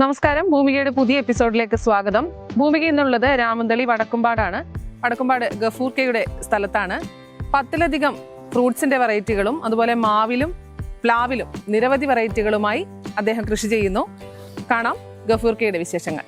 നമസ്കാരം. ഭൂമികയുടെ പുതിയ എപ്പിസോഡിലേക്ക് സ്വാഗതം. ഭൂമിക എന്നുള്ളത് രാമന്തളി വടക്കുംപാടാണ്. വടക്കുംപാട് ഗഫൂർക്കയുടെ സ്ഥലത്താണ്. പത്തിലധികം ഫ്രൂട്ട്സിന്റെ വെറൈറ്റികളും അതുപോലെ മാവിലും പ്ലാവിലും നിരവധി വെറൈറ്റികളുമായി അദ്ദേഹം കൃഷി ചെയ്യുന്നു. കാണാം ഗഫൂർക്കയുടെ വിശേഷങ്ങൾ.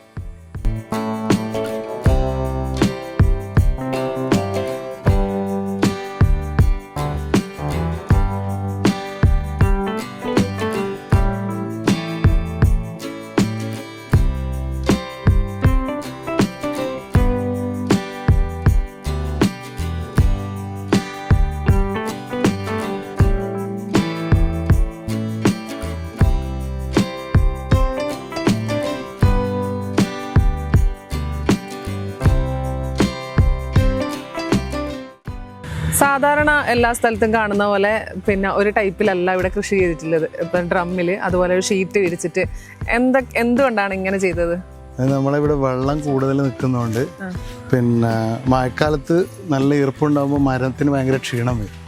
സാധാരണ എല്ലാ സ്ഥലത്തും കാണുന്ന പോലെ പിന്നെ ഒരു ടൈപ്പിലല്ല ഇവിടെ കൃഷി ചെയ്തിട്ടുള്ളത്. ഇപ്പം ഡ്രമ്മിൽ അതുപോലെ ഒരു ഷീറ്റ് വിരിച്ചിട്ട് എന്തൊക്കെ എന്തുകൊണ്ടാണ് ഇങ്ങനെ ചെയ്തത്? നമ്മളിവിടെ വെള്ളം കൂടുതൽ നിൽക്കുന്നതുകൊണ്ട് പിന്നെ മഴക്കാലത്ത് നല്ല ഈർപ്പുണ്ടാകുമ്പോൾ മരത്തിന് ഭയങ്കര ക്ഷീണം വരും.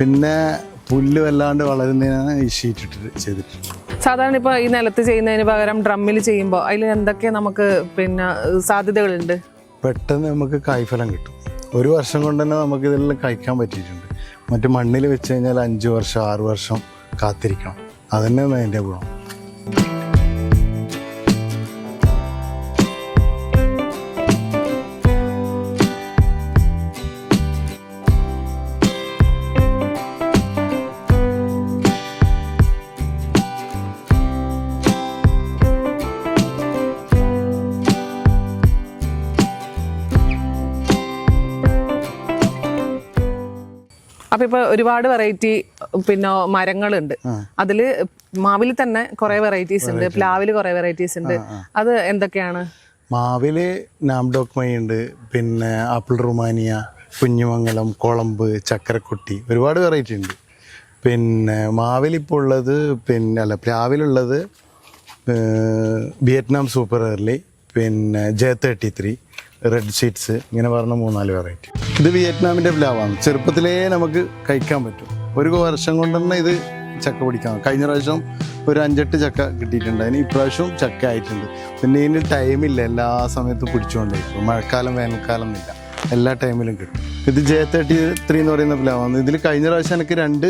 പിന്നെ പുല്ല് വല്ലാണ്ട് വളരുന്നതിനാണ് ഈ ഷീറ്റ് ഇട്ടിട്ട് ചെയ്തിട്ടുള്ളത്. സാധാരണ ഇപ്പോൾ ഈ നിലത്ത് ചെയ്യുന്നതിന് പകരം ഡ്രമ്മിൽ ചെയ്യുമ്പോൾ അതിൽ എന്തൊക്കെ നമുക്ക് പിന്നെ സാധ്യതകളുണ്ട്? പെട്ടെന്ന് നമുക്ക് കായ്ഫലം കിട്ടും. ഒരു വർഷം കൊണ്ട് തന്നെ നമുക്ക് ഇതെല്ലാം കഴിക്കാൻ പറ്റിയിട്ടുണ്ട്. മറ്റു മണ്ണിൽ വെച്ച് കഴിഞ്ഞാൽ അഞ്ച് വർഷം ആറ് വർഷം കാത്തിരിക്കണം. അതന്നെ അതിന്റെ ഗുണം. അപ്പൊ ഇപ്പൊ ഒരുപാട് വെറൈറ്റി പിന്നെ മരങ്ങളുണ്ട്. അതിൽ മാവിൽ തന്നെ കുറെ വെറൈറ്റീസ് ഉണ്ട്. പ്ലാവിൽ കുറെ വെറൈറ്റീസ് ഉണ്ട്. അത് എന്തൊക്കെയാണ്? മാവിൽ നാംഡോക്മൈ മൈ ഉണ്ട്. പിന്നെ ആപ്പിൾ റുമാനിയ കുഞ്ഞുമംഗലം കുളമ്പ് ചക്കരക്കുട്ടി ഒരുപാട് വെറൈറ്റി ഉണ്ട്. പിന്നെ മാവിലിപ്പോൾ ഉള്ളത് പിന്നെ അല്ല പ്ലാവിലുള്ളത് വിയറ്റ്നാം സൂപ്പർ ഏർലി പിന്നെ J thirty three red sheets ഇങ്ങനെ പറഞ്ഞ മൂന്നാൽ വെറൈറ്റി ഇത് വിയറ്റ്നാമിന്റെ പ്ലാവാണ് ചെറുപ്പത്തിലേ നമുക്ക് കഴിക്കാൻ പറ്റും. ഒരു വർഷം കൊണ്ട് തന്നെ ഇത് ചക്ക പിടിക്കാം. കഴിഞ്ഞ പ്രാവശ്യം ഒരു അഞ്ചെട്ട് ചക്ക കിട്ടിയിട്ടുണ്ട്. അതിന് ഇപ്രാവശ്യവും ചക്ക ആയിട്ടുണ്ട്. പിന്നെ ഇതിന് ടൈമില്ല എല്ലാ സമയത്തും പിടിച്ചുകൊണ്ടിരിക്കും മഴക്കാലം വേനൽക്കാലം എന്നില്ല എല്ലാ ടൈമിലും കിട്ടും. ഇത് ജെ തേർട്ടി ത്രീ എന്ന് പറയുന്ന പ്ലാവാണ് ഇതിൽ കഴിഞ്ഞ പ്രാവശ്യം എനിക്ക് രണ്ട്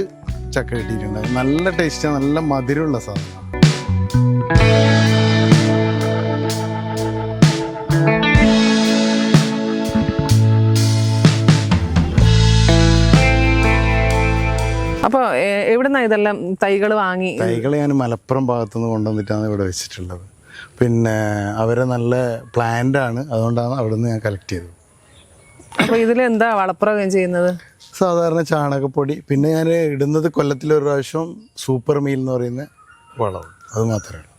ചക്ക കിട്ടിയിട്ടുണ്ട്. നല്ല ടേസ്റ്റാണ് നല്ല മധുരമുള്ള സാധനം അപ്പൊ എവിടുന്ന ഇതെല്ലാം തൈകൾ വാങ്ങി? തൈകൾ ഞാൻ മലപ്പുറം ഭാഗത്തുനിന്ന് കൊണ്ടുവന്നിട്ടാണ് ഇവിടെ വെച്ചിട്ടുള്ളത്. പിന്നെ അവരെ നല്ല പ്ലാന്റ് ആണ്. അതുകൊണ്ടാണ് അവിടെ നിന്ന് ഞാൻ കളക്ട് ചെയ്തത്. അപ്പൊ ഇതിൽ എന്താ വളപ്രയോഗം ചെയ്യുന്നത്? സാധാരണ ചാണകപ്പൊടി. പിന്നെ ഞാൻ ഇടുന്നത് കൊല്ലത്തിൽ ഒരു പ്രാവശ്യം സൂപ്പർ മീൽ എന്ന് പറയുന്ന വളം. അത് മാത്രമേ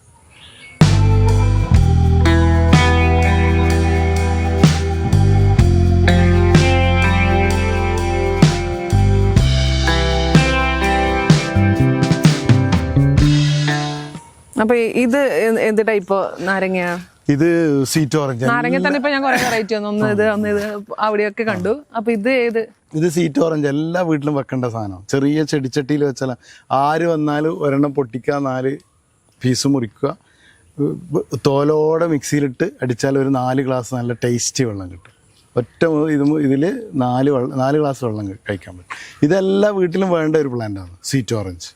അപ്പൊ ഇത് എന്ത് ടൈപ്പ് നാരങ്ങ ഇത് സീറ്റ് ഓറഞ്ച് നാരങ്ങ തന്നെ ഇപ്പൊ ഞാൻ കുറെ വെറൈറ്റി വന്നു. ഒന്ന് ഇത് ഒന്ന് ഇത് അവിടെയൊക്കെ കണ്ടു. അപ്പൊ ഇത് ഏത്? ഇത് സീറ്റ് ഓറഞ്ച് എല്ലാ വീട്ടിലും വെക്കേണ്ട സാധനം ചെറിയ ചെടിച്ചട്ടിയിൽ വെച്ചാൽ ആര് വന്നാലും ഒരെണ്ണം പൊട്ടിക്കുക നാല് പീസ് മുറിക്കുക. തോലോടെ മിക്സിയിലിട്ട് അടിച്ചാൽ ഒരു നാല് ഗ്ലാസ് നല്ല ടേസ്റ്റി വെള്ളം കിട്ടും. ഒറ്റ ഇത് ഇതിൽ നാല് വെള്ളം നാല് ഗ്ലാസ് വെള്ളം കഴി- കഴിക്കാൻ പറ്റും. ഇതെല്ലാ വീട്ടിലും വേണ്ട ഒരു പ്ലാന്റാണ് സീറ്റ് ഓറഞ്ച്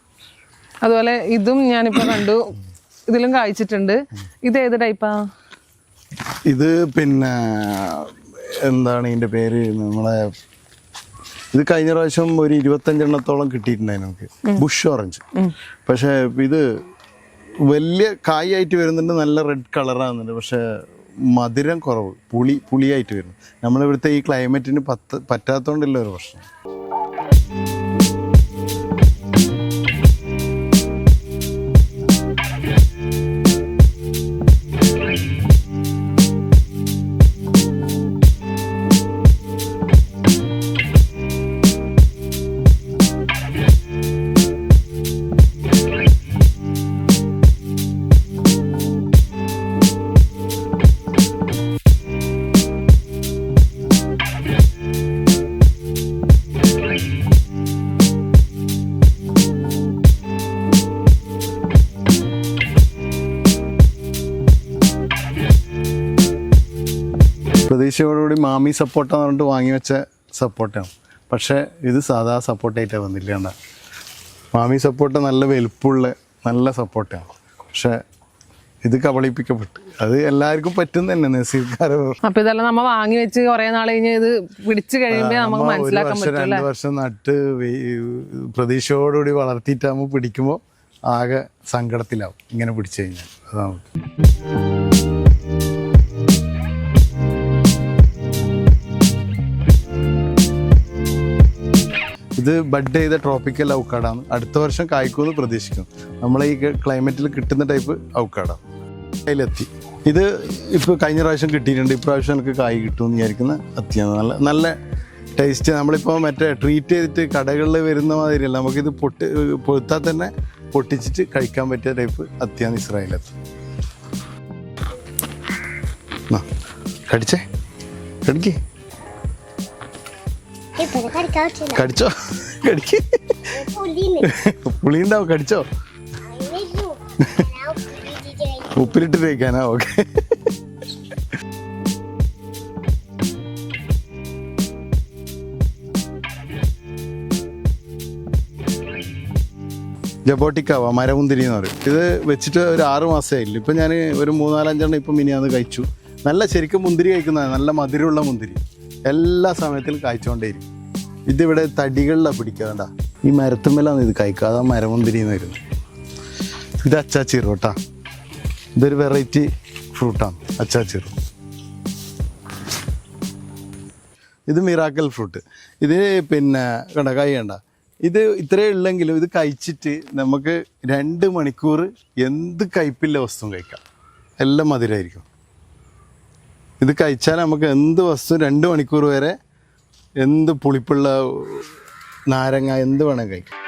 അതുപോലെ ഇതും ഞാനിപ്പോൾ കണ്ടു. ഇതിലും കായ്ച്ചിട്ടുണ്ട്. ഇത് ഏത് ടൈപ്പാ? ഇത് പിന്നെ എന്താണ് ഇതിന്റെ പേര്? നമ്മളെ ഇത് കഴിഞ്ഞ പ്രാവശ്യം ഒരു ഇരുപത്തഞ്ചെണ്ണത്തോളം കിട്ടിയിട്ടുണ്ടായിരുന്നു നമുക്ക്. ബുഷ് ഓറഞ്ച് പക്ഷേ ഇത് വലിയ കായായിട്ട് വരുന്നുണ്ട് നല്ല റെഡ് കളറാകുന്നുണ്ട് പക്ഷേ മധുരം കുറവ് പുളി പുളിയായിട്ട് വരുന്നു. നമ്മളിവിടുത്തെ ഈ ക്ലൈമറ്റിന് പത്ത് പറ്റാത്തതുകൊണ്ടല്ല ഒരു പ്രശ്നം. പ്രതീക്ഷയോടുകൂടി മാമി സപ്പോർട്ടെന്ന് പറഞ്ഞിട്ട് വാങ്ങി വെച്ച സപ്പോർട്ടാണ് പക്ഷേ ഇത് സാധാ സപ്പോർട്ടായിട്ടാണ് വന്നില്ല കണ്ട മാമി സപ്പോർട്ട് നല്ല വലുപ്പമുള്ള നല്ല സപ്പോർട്ടാണ് പക്ഷേ ഇത് കബളിപ്പിക്കപ്പെട്ടു. അത് എല്ലാവർക്കും പറ്റും തന്നെ നസീർക്കാരെ അപ്പൊ ഇതെല്ലാം നമ്മ വാങ്ങി വെച്ച് കുറെ നാൾ കഴിഞ്ഞ് ഇത് പിടിച്ചു കഴിയുമ്പോ നമുക്ക് മനസ്സിലാക്കാൻ പറ്റും രണ്ട് വർഷം നട്ട് പ്രതീക്ഷയോടുകൂടി വളർത്തിയിട്ടാകുമ്പോൾ പിടിക്കുമ്പോൾ ആകെ സങ്കടത്തിലാവും ഇങ്ങനെ പിടിച്ചു കഴിഞ്ഞാൽ. അതാണ് ഇത് ബഡ് ചെയ്ത ട്രോപ്പിക്കൽ ഔക്കാടാണ് അടുത്ത വർഷം കായ്ക്കുമെന്ന് പ്രതീക്ഷിക്കും. നമ്മൾ ഈ ക്ലൈമറ്റിൽ കിട്ടുന്ന ടൈപ്പ് ഔക്കാടാണ് അതിലെത്തി ഇത് ഇപ്പോൾ കഴിഞ്ഞ പ്രാവശ്യം കിട്ടിയിട്ടുണ്ട്. ഇപ്രാവശ്യം എനിക്ക് കായ് കിട്ടുമെന്ന് വിചാരിക്കുന്ന അത്യാണ് നല്ല നല്ല ടേസ്റ്റ് നമ്മളിപ്പോൾ മറ്റേ ട്രീറ്റ് ചെയ്തിട്ട് കടകളിൽ വരുന്ന മാതിരിയല്ല നമുക്കിത് പൊട്ടി പൊഴുത്താൽ തന്നെ പൊട്ടിച്ചിട്ട് കഴിക്കാൻ പറ്റിയ ടൈപ്പ് അത്യാണ് ഇസ്രായേലത്ത്. കടിച്ചേ? കടിക്കേ? കടിച്ചോ? കടിക്ക്? പുല്ലിന് പുളി ഉണ്ടാവും കടിച്ചോ. ഉപ്പിലിട്ട് കഴിക്കാനാ? ഓക്കെ. ജബോട്ടിക്കാവ മരമുന്തിരി എന്ന് പറയും. ഇത് വെച്ചിട്ട് ഒരു ആറ് മാസമേ ഇല്ല ഇപ്പം ഞാൻ ഒരു മൂന്നാലഞ്ചെണ്ണം ഇപ്പം മിനിയാന്ന് കഴിച്ചു. നല്ല ശരിക്കും മുന്തിരി കഴിക്കുന്നതാണ് നല്ല മധുരമുള്ള മുന്തിരി. എല്ലാ സമയത്തിലും കായ്ച്ചുകൊണ്ടേയിരിക്കും ഇതിവിടെ തടികളിലാണ് പിടിക്കാണ്ട ഈ മരത്തുമ്മലാണ് ഇത് കഴിക്കുക. അതാ മരമുന്തിരി എന്ന് വരുന്നത്. ഇത് അച്ചാച്ചീറു കേട്ടാ. ഇതൊരു വെറൈറ്റി ഫ്രൂട്ടാണ് അച്ചാച്ചീറു ഇത് മിറാക്കൽ ഫ്രൂട്ട് ഇത് പിന്നെ കണ്ട കൈ കണ്ട. ഇത് ഇത്രയേ ഉള്ളെങ്കിലും ഇത് കഴിച്ചിട്ട് നമുക്ക് രണ്ട് മണിക്കൂർ എന്ത് കയ്പില്ല വസ്തുവും കഴിക്കാം. എല്ലാം മധുരമായിരിക്കും ഇത് കഴിച്ചാൽ നമുക്ക് എന്ത് വസ്തു രണ്ട് മണിക്കൂർ വരെ എന്ത് പുളിപ്പുള്ള നാരങ്ങ എന്ത് വേണം കഴിക്കാം.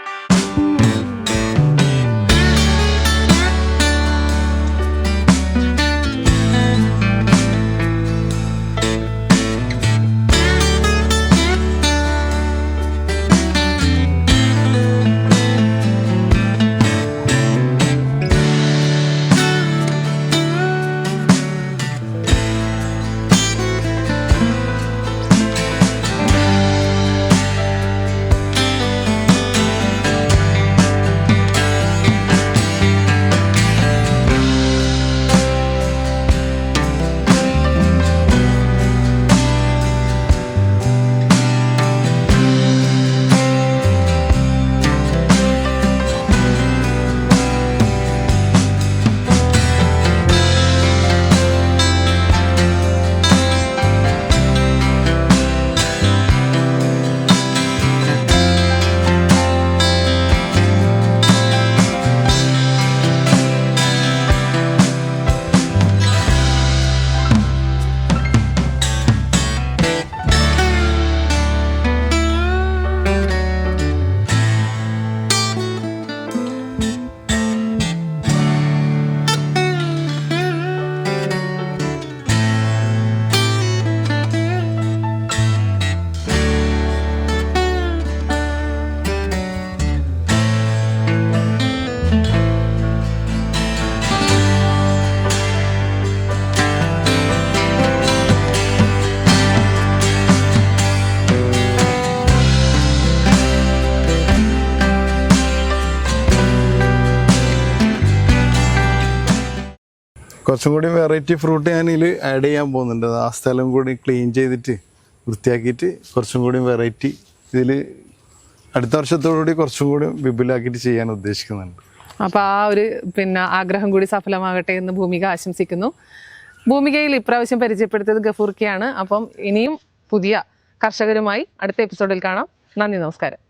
കുറച്ചും കൂടി വെറൈറ്റി ഫ്രൂട്ട് ഞാൻ ഇതിൽ ആഡ് ചെയ്യാൻ പോകുന്നുണ്ട്. ആ സ്ഥലം കൂടി ക്ലീൻ ചെയ്തിട്ട് വൃത്തിയാക്കിയിട്ട് കുറച്ചും കൂടി വെറൈറ്റി ഇതിൽ അടുത്ത വർഷത്തോടുകൂടി കുറച്ചും കൂടി വിപുലാക്കിയിട്ട് ചെയ്യാൻ ഉദ്ദേശിക്കുന്നുണ്ട്. അപ്പൊ ആ ഒരു പിന്നെ ആഗ്രഹം കൂടി സഫലമാകട്ടെ എന്ന് ഭൂമിക ആശംസിക്കുന്നു. ഭൂമികയിൽ ഇപ്രാവശ്യം പരിചയപ്പെടുത്തിയത് ഗഫൂർക്കിയാണ്. അപ്പം ഇനിയും പുതിയ കർഷകരുമായി അടുത്ത എപ്പിസോഡിൽ കാണാം. നന്ദി നമസ്കാരം.